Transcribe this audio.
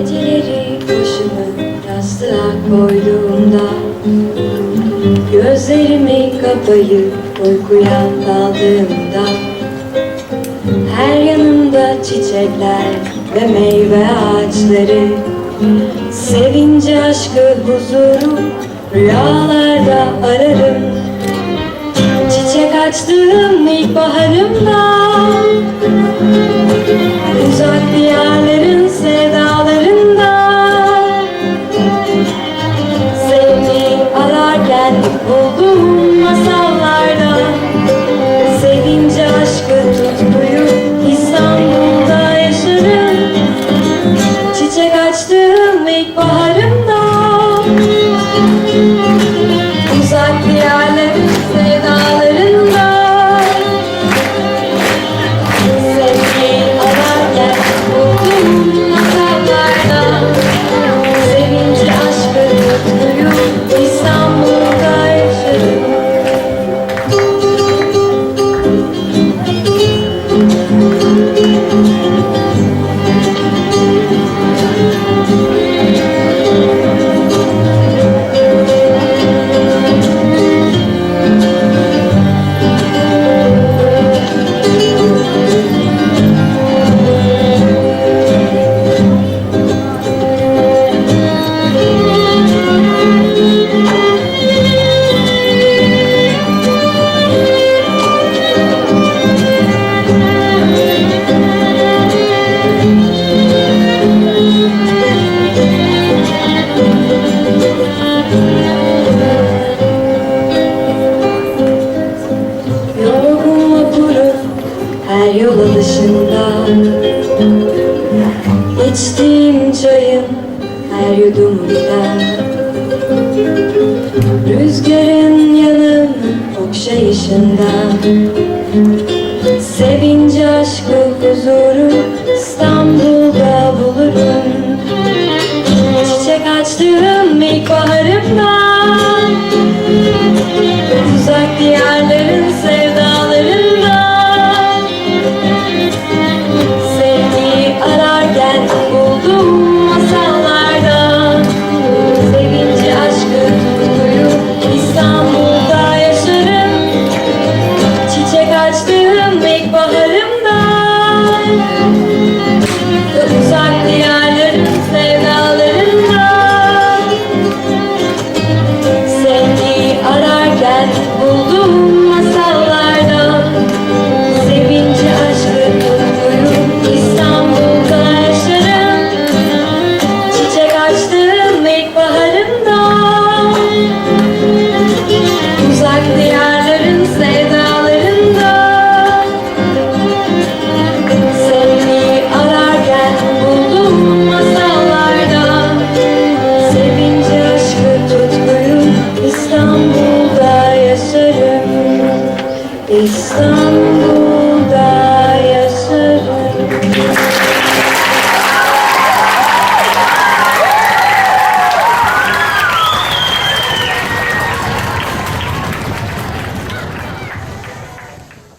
Geceleri başımı yastığa koyduğumda Gözlerimi kapayıp uykuya daldığımda Her yanımda çiçekler ve meyve ağaçları Sevinci, aşkı, huzuru rüyalarda ararım. Çiçek açtığım ilkbaharımda Uzak İçtiğim çayın her yudumda Rüzgarın yanım okşayışında Sevince aşkı huzuru İstanbul light.